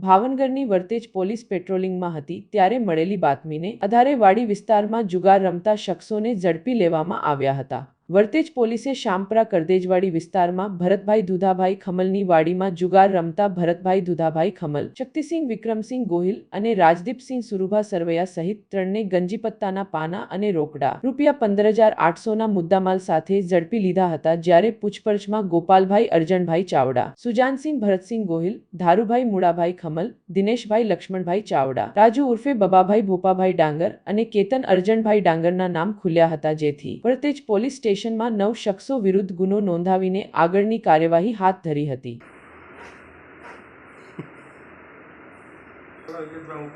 ભાવનગરની વર્તેજ પોલીસ પેટ્રોલિંગમાં હતી ત્યારે મળેલી બાતમીને આધારે વાડી વિસ્તારમાં જુગાર રમતા શખ્સોને ઝડપી લેવામાં આવ્યા હતા. વર્તેજ પોલીસે શામપરા કરદેજવાડી વિસ્તારમાં ભરતભાઈ દુધાભાઈ ખમલની વાડીમાં જુગાર રમતા ભરતભાઈ દુધાભાઈ ખમલ, શક્તિસિંહ વિક્રમસિંહ ગોહિલ અને રાજદીપસિંહ સુરુભા સરવૈયા સહિત ત્રણને ગંજીપત્તાના પાના અને રોકડા રૂપિયા પંદર હજાર આઠસોના મુદ્દામાલ સાથે ઝડપી લીધા હતા જ્યારે પૂછપરછમાં ગોપાલભાઈ અરજણભાઈ ચાવડા, સુજાનસિંહ ભરતસિંહ ગોહિલ, ધારુભાઈ મુળાભાઈ ખમલ, દિનેશભાઈ લક્ષ્મણભાઈ ચાવડા, રાજુ ઉર્ફે બબાભાઈ ભોપાભાઈ ડાંગર અને કેતન અરજણભાઈ ડાંગરના નામ ખુલ્યા હતા જેથી વર્તેજ પોલીસ સ્ટેશનમાં નવ શખ્સો વિરુદ્ધ ગુનો નોંધાવીને આગળની કાર્યવાહી હાથ ધરી હતી. હું